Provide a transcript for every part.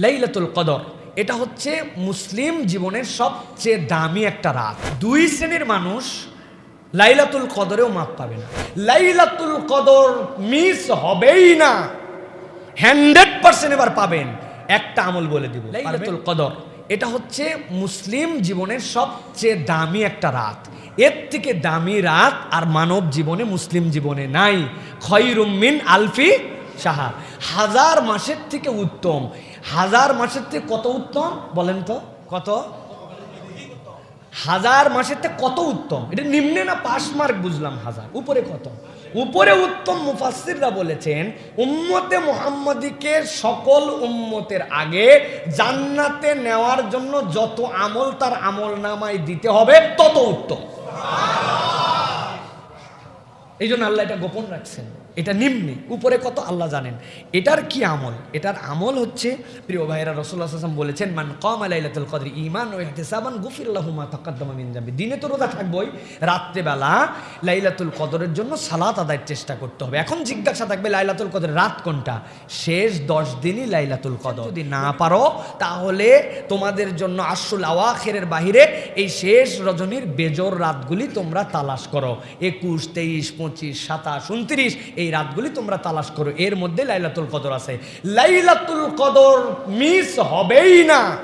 লাইলাতুল কদর। এটা হচ্ছে মুসলিম জীবনের সবচেয়ে দামি একটা রাত। দুই শ্রেণির মানুষ লাইলাতুল কদরেও মাপ পাবে না। লাইলাতুল কদর মিস হবেই না। হান্ড্রেড পার্সেন্ট এবার পাবেন। একটা আমল বলে দিব। লাইলাতুল কদর। এটা হচ্ছে মুসলিম জীবনের সবচেয়ে দামি একটা রাত। এর থেকে দামি রাত আর মানব জীবনে মুসলিম জীবনে নাই। খয়রুমিন আলফি সাহা হাজার মাসের থেকে উত্তম। হাজার মাসের থেকে কত উত্তম? বলেন তো, কত? হাজার মাসের থেকে কত উত্তম? এটা নিম্নে না পাশ মার্ক বুঝলাম, হাজার। উপরে কত? উপরে উত্তম মুফাসসিররা বলেছেন, উম্মতে মুহাম্মদীকে সকল উম্মতের আগে জান্নাতে নেওয়ার জন্য যত আমল তার আমল নামায় দিতে হবে, তত উত্তম। এই জন্য আল্লাহ এটা গোপন রাখছেন। এটা নিম্নে, উপরে কত আল্লাহ জানেন। এটার কি আমল? এটার আমল হচ্ছে, প্রিয় ভাইরা রসুল্লাহ আসলাম বলেছেন, মান কম আলাইলাতুল কদর ইমান ও ইহতিসাবান গুফিল্লাহু মা তাকাদ্দামা মিন যাবে দিনে তো রোজা থাকবই, রাত্রেবেলা লাইলাতুল কদরের জন্য সালাত আদায়ের চেষ্টা করতে হবে। এখন জিজ্ঞাসা থাকবে, লাইলাতুল কদর রাত কোনটা? শেষ দশ দিনই লাইলাতুল কদর। যদি না পারো, তাহলে তোমাদের জন্য আশুল আওয়াখেরের বাহিরে এই শেষ রজনীর বেজর রাতগুলি তোমরা তালাশ করো। একুশ, তেইশ, পঁচিশ, সাতাশ, উনত্রিশ, এই রাতগুলি তোমরা তালাশ করো। এর মধ্যে লাইলাতুল কদর আছে। লাইলাতুল কদর মিস হবেই না।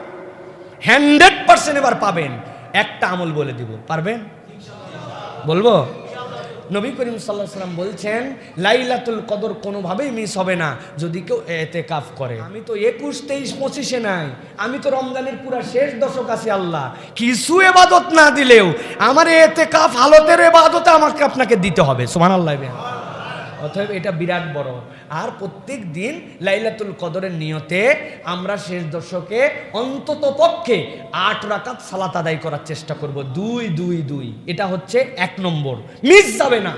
হান্ড্রেড পার্সেন্ট এবার পাবেন। একটা আমল বলে দিব। পারবেন? বলব? নবী করিম সাল্লাহ সাল্লাম বলছেন, লাইলাতুল কদর কোনোভাবেই মিস হবে না, যদি কেউ এতে কাফ করে। আমি তো একুশ, তেইশ, পঁচিশে নাই। আমি তো রমজানের পুরা শেষ দশক আছি, আল্লাহ। কিছু এবাদত না দিলেও আমার এতে কাফ হালতের এবাদতে আমাকে আপনাকে দিতে হবে। সোমান আল্লাহ অতএব এটা বিরাট বড়। আর প্রত্যেক দিন লাইলাতুল কদরের নিয়তে আমরা শেষ দশকে অন্তত পক্ষে আট রাকাত সালাত আদায় করার চেষ্টা করব। দুই দুই দুই। এটা হচ্ছে এক নম্বর। মিস যাবে না।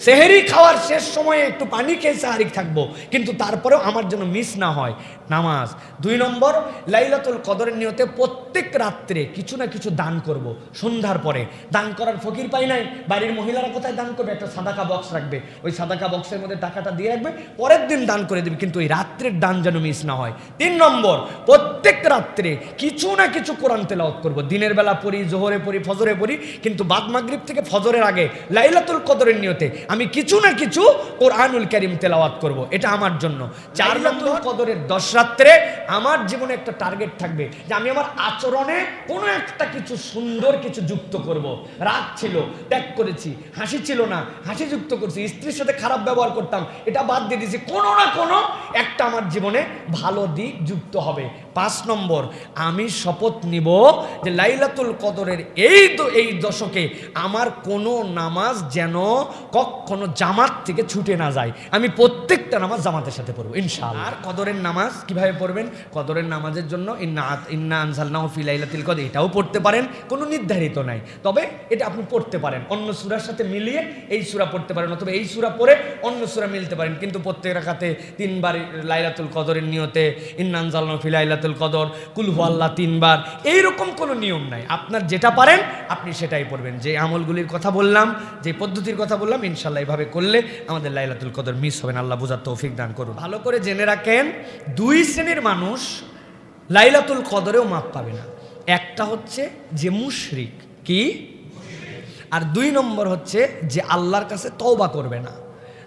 সেহেরি খাওয়ার শেষ সময়ে একটু পানি খেয়ে সাহারি থাকব, কিন্তু তারপরেও আমার জন্য মিস না হয়। নামাজ। দুই নম্বর, লাইলাতুল কদরের নিয়তে প্রত্যেক রাত্রে কিছু না কিছু দান করব। সন্ধ্যার পরে। দান করার ফকির পাই নাই। বাড়ির মহিলারা কোথায় দান করবে? একটা সাদাকা বক্স রাখবে। ওই সাদাকা বক্সের মধ্যে টাকাটা দিয়ে রাখবে। পরের দিন দান করে দেবে, কিন্তু ওই রাত্রের দান যেন মিস না হয়। তিন নম্বর, প্রত্যেক রাত্রে কিছু না কিছু কোরআন তেলাওয়াত করব। দিনের বেলা পড়ি জোহরে পড়ি ফজরে পড়ি কিন্তু বাদ মাগরিব থেকে ফজরের আগে লাইলাতুল কদরের নিয়তে আমি কিছু না কিছু কোরআনুল করিম তেলাওয়াত করব। এটা আমার জন্য। চার নম্বর কদরের দশ রাত্রে আমার জীবনে একটা টার্গেট থাকবে যে আমি আমার আচরণে কোনো একটা কিছু সুন্দর কিছু যুক্ত করব। রাগ ছিল ত্যাগ করেছি হাসি ছিল না হাসি যুক্ত করছি স্ত্রীর সাথে খারাপ ব্যবহার করতাম এটা বাদ দিয়ে দিয়েছি কোনো না কোনো একটা আমার জীবনে ভালো দিক যুক্ত হবে। পাঁচ নম্বর, আমি শপথ নিব যে লাইলাতুল কদরের এই এই দশকে আমার কোনো নামাজ যেন কখনো জামাত থেকে ছুটে না যায়। আমি প্রত্যেকটা নামাজ জামাতের সাথে পড়ব, ইনশাআল্লাহ। আর কদরের নামাজ কীভাবে পড়বেন? কদরের নামাজের জন্য, ইন্না ইন্না আনসালনাহ ফি লাইলাতুল কদর, এটাও পড়তে পারেন, কোনো নির্ধারিত নাই। তবে এটা আপনি পড়তে পারেন, অন্য সূরার সাথে মিলিয়ে এই সূরা পড়তে পারেন, অথবা এই সূরা পড়ে অন্য সূরা মিলতে পারেন। কিন্তু প্রত্যেক রাখাতে তিনবার লাইলাতুল কদরের নিয়তে, ইন্না আনসালনাহ ফি লাইলাতুল কদর কুলহু আল্লাহ তিনবার, এইরকম কোনো নিয়ম নাই। আপনার যেটা পারেন, আপনি সেটাই পড়বেন। যে আমলগুলির কথা বললাম, যে পদ্ধতির কথা বললাম, ইনশাল্লাহ এইভাবে করলে আমাদের লাইলাতুল কদর মিস হবে আল্লাহ বুঝার তৌফিক দান করুন। ভালো করে জেনে রাখেন, দুই শ্রেণির মানুষ লাইলাতুল কদরেও মাপ পাবে না। একটা হচ্ছে যে মুশরিক, কি? আর দুই নম্বর হচ্ছে যে আল্লাহর কাছে তওবা করবে না।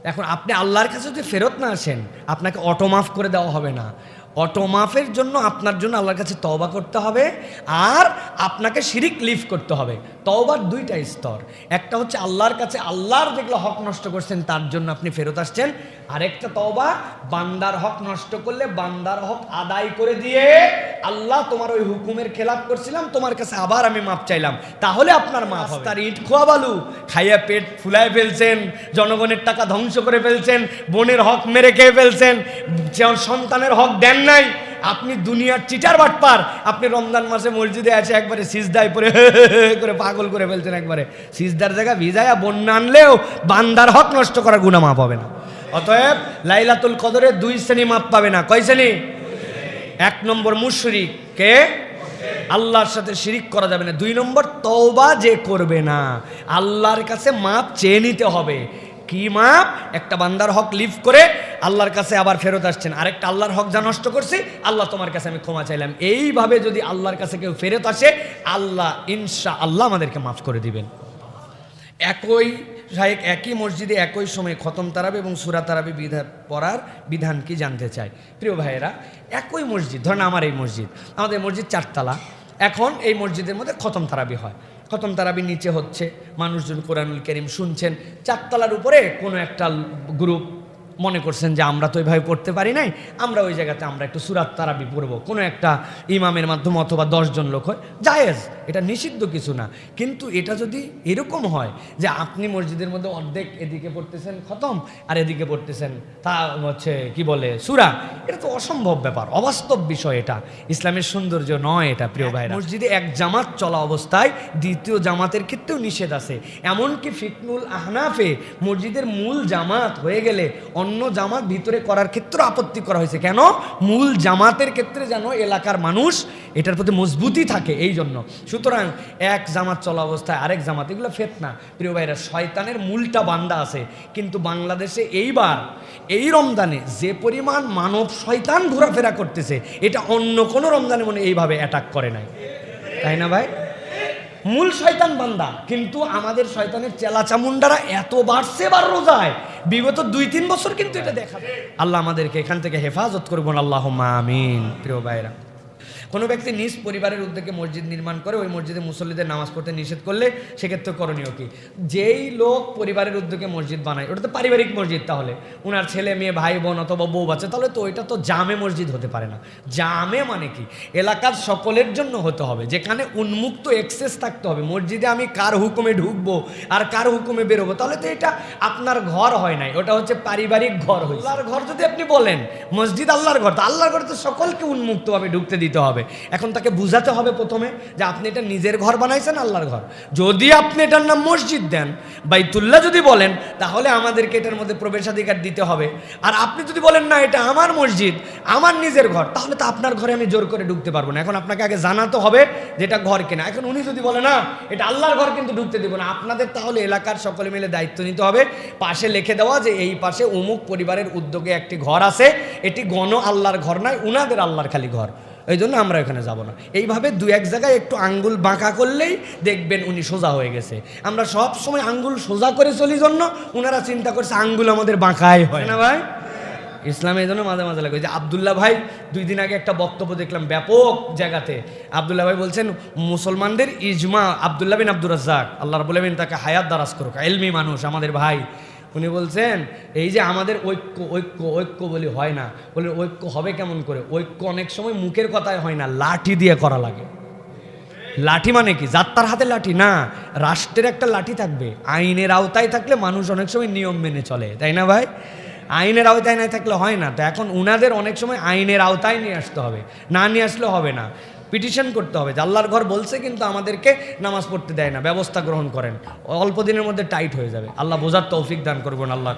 এখন আপনি আল্লাহর কাছে যদি ফেরত না আসেন, আপনাকে অটো মাফ করে দেওয়া হবে না। অটো মাফের জন্য আপনার জন্য আল্লাহর কাছে তওবা করতে হবে আর আপনাকে শিরিক লিফ করতে হবে। তওবার দুইটা স্তর। একটা হচ্ছে আল্লাহর কাছে আল্লাহর যেগুলো হক নষ্ট করছেন তার জন্য আপনি ফেরত আসছেন। আরেকটা তওবা, বান্দার হক নষ্ট করলে বান্দার হক আদায় করে দিয়ে আল্লাহ তোমার ওই হুকুমের খেলাপ করছিলাম, তোমার কাছে আবার আমি মাপ চাইলাম। তাহলে আপনার মাপ তার ইট খোয়া বালু, খাইয়া পেট ফুলায় ফেলছেন, জনগণের টাকা ধ্বংস করে ফেলছেন, বোনের হক মেরে খেয়ে ফেলছেন, যেমন সন্তানের হক দেন নাই, আপনি দুনিয়ার চিটার বাটপার, আপনি রমজান মাসে মসজিদে আছে একবারে সিজদায় পরে করে পাগল করে ফেলছেন একবারে। সিজদার জায়গা ভিজায়া বন্যা আনলেও বান্দার হক নষ্ট করার গুণা মাপ হবে না। অতএব লাইলাতুল কদরে দুই শ্রেণি মাপ পাবে না। কয় শ্রেণি? এক নম্বর মুশরিক কে? আল্লাহর সাথে শিরিক করা যাবে না। দুই নম্বর, তওবা যে করবে না। আল্লাহর কাছে মাপ চেয়ে নিতে হবে। কি মাপ? একটা বান্দার হক লিভ করে আল্লাহর কাছে আবার ফেরত আসছেন। আরেকটা, আল্লাহর হক যা নষ্ট করছি, আল্লাহ তোমার কাছে আমি ক্ষমা চাইলাম। এইভাবে যদি আল্লাহর কাছে কেউ ফেরত আসে, আল্লাহ ইনশা আল্লাহ আমাদেরকে মাফ করে দিবেন। একই শাহেক একই মসজিদে একই সময়ে খতম তারাবি এবং সুরা তারাবি বিধা পড়ার বিধান কি জানতে চায়? প্রিয় ভাইয়েরা, একই মসজিদ, ধরেন আমার এই মসজিদ, আমাদের মসজিদ চারতলা। এখন এই মসজিদের মধ্যে খতম তারাবি হয়। খতম তারাবি নিচে হচ্ছে মানুষজন কোরআনুল করিম শুনছেন। চারতলার উপরে কোনো একটা গ্রুপ মনে করছেন যে আমরা তো ওইভাবে পড়তে পারি নাই আমরা ওই জায়গাতে আমরা একটু সুরাত তারাবি পড়ব। কোনো একটা ইমামের মাধ্যমে অথবা দশজন লোক হয় জায়েজ এটা নিষিদ্ধ কিছু না। কিন্তু এটা যদি এরকম হয় যে আপনি মসজিদের মধ্যে অর্ধেক এদিকে পড়তেছেন খতম আর এদিকে পড়তেছেন তা হচ্ছে কি বলে সুরা এটা তো অসম্ভব ব্যাপার অবাস্তব বিষয় এটা। ইসলামের সৌন্দর্য নয় এটা প্রিয় ভাই মসজিদে এক জামাত চলা অবস্থায় দ্বিতীয় জামাতের ক্ষেত্রেও নিষেধ আছে। এমনকি ফিকনুল আহনাফে মসজিদের মূল জামাত হয়ে গেলে অন্য জামাত ভিতরে করার ক্ষেত্রে আপত্তি করা হয়েছে। কেন? মূল জামাতের ক্ষেত্রে যেন এলাকার মানুষ এটার প্রতি মজবুতি থাকে এই জন্য সুতরাং এক জামাত চলা অবস্থায় আরেক জামাত, এগুলো ফেতনা। প্রিয় ভাইরা, শয়তানের মূলটা বান্দা আছে। কিন্তু বাংলাদেশে এইবার, এই রমজানে যে পরিমাণ মানব শয়তান ঘোরাফেরা করতেছে, এটা অন্য কোনো রমজানে মনে এইভাবে অ্যাটাক করে নাই। তাই না ভাই? মূল শয়তান বান্দা। কিন্তু আমাদের শয়তানের চেলা চামুন্ডারা এত বাড়ছে বার রোজায়। বিগত দুই, তিন বছর কিন্তু এটা দেখা আল্লাহ আমাদেরকে এখান থেকে হেফাজত করবেন আল্লাহ মামিন প্রিয় ভাইরা কোনো ব্যক্তি নিজ পরিবারের উদ্যোগে মসজিদ নির্মাণ করে ওই মসজিদে মুসল্লিদের নামাজ পড়তে নিষেধ করলে সেক্ষেত্রে করণীয় কি? যেই লোক পরিবারের উদ্যোগে মসজিদ বানায়, ওটা তো পারিবারিক মসজিদ তাহলে। ওনার ছেলে, মেয়ে, ভাই, বোন অথবা বউ বাচ্চা, তাহলে তো ওইটা তো জামে মসজিদ হতে পারে না। জামে মানে কি? এলাকার সকলের জন্য হতে হবে, যেখানে উন্মুক্ত এক্সেস থাকতে হবে। মসজিদে আমি কার হুকুমে ঢুকবো আর কার হুকুমে বেরোবো? তাহলে তো এটা আপনার ঘর হয় নাই, ওটা হচ্ছে পারিবারিক ঘর হয়েছে। আল্লাহর ঘর যদি আপনি বলেন, মসজিদ আল্লাহর ঘর, তো আল্লাহর ঘর তো সকলকে উন্মুক্তভাবে ঢুকতে দিতে হবে। এখন তাকে বুঝাতে হবে প্রথমে যে আপনি এটা নিজের ঘর বানাইছেন, আল্লাহর ঘর। যদি আপনি এটার নাম মসজিদ দেন, বাইতুল্লাহ যদি বলেন, তাহলে আমাদেরকে এটার মধ্যে প্রবেশাধিকার দিতে হবে। আর আপনি যদি বলেন, না, এটা আমার মসজিদ, আমার নিজের ঘর, তাহলে তো আপনার ঘরে আমি জোর করে ঢুকতে পারব না। এখন আপনাকে আগে জানাতে হবে যে এটা ঘর কেনা। এখন উনি যদি বলে, না, এটা আল্লাহর ঘর, কিন্তু ঢুকতে দেবো না। আপনাদের তাহলে এলাকার সকলে মিলে দায়িত্ব নিতে হবে। পাশে লিখে দেওয়া যে এই পাশে অমুক পরিবারের উদ্যোগে একটি ঘর আছে। এটি গণ আল্লাহর ঘর নয়, উনাদের আল্লাহর খালি ঘর। এই জন্য আমরা এখানে যাব না। এইভাবে দু এক জায়গায় একটু আঙ্গুল বাঁকা করলেই দেখবেন উনি সোজা হয়ে গেছে। আমরা সব সময় আঙ্গুল সোজা করে চলি জন্য ওনারা চিন্তা করছে আঙ্গুল আমাদের বাঁকাই হয়। না ভাই? ইসলামে এই জন্য মাঝে মাঝে লাগে। যে আবদুল্লাহ ভাই দুই দিন আগে একটা বক্তব্য দেখলাম ব্যাপক জায়গাতে। আবদুল্লাহ ভাই বলছেন মুসলমানদের ইজমা আবদুল্লাহ বিন আব্দুর রাজ্জাক আল্লাহ বলেবেন তাকে হায়াত দারাজ করুক। এলমি মানুষ আমাদের ভাই। উনি বলছেন, এই যে আমাদের ঐক্য ঐক্য ঐক্য বলি হয় না। বলে ঐক্য হবে কেমন করে? ঐক্য অনেক সময় মুখের কথায় হয় না, লাঠি দিয়ে করা লাগে। লাঠি মানে কি? যাত্রার হাতে লাঠি? না, রাষ্ট্রের একটা লাঠি থাকবে। আইনের আওতায় থাকলে মানুষ অনেক সময় নিয়ম মেনে চলে, তাই না ভাই? আইনের আওতায় না থাকলে হয় না। তো এখন উনাদের অনেক সময় আইনের আওতায় নিয়ে আসতে হবে। না নিয়ে আসলে হবে না। পিটিশন করতে হবে। যে আল্লাহর ঘর বলছে কিন্তু আমাদেরকে নামাজ পড়তে দেয় না, ব্যবস্থা গ্রহণ করেন। অল্প দিনের মধ্যে টাইট হয়ে যাবে। আল্লাহ বোঝার তৌফিক দান করবেন আল্লাহ।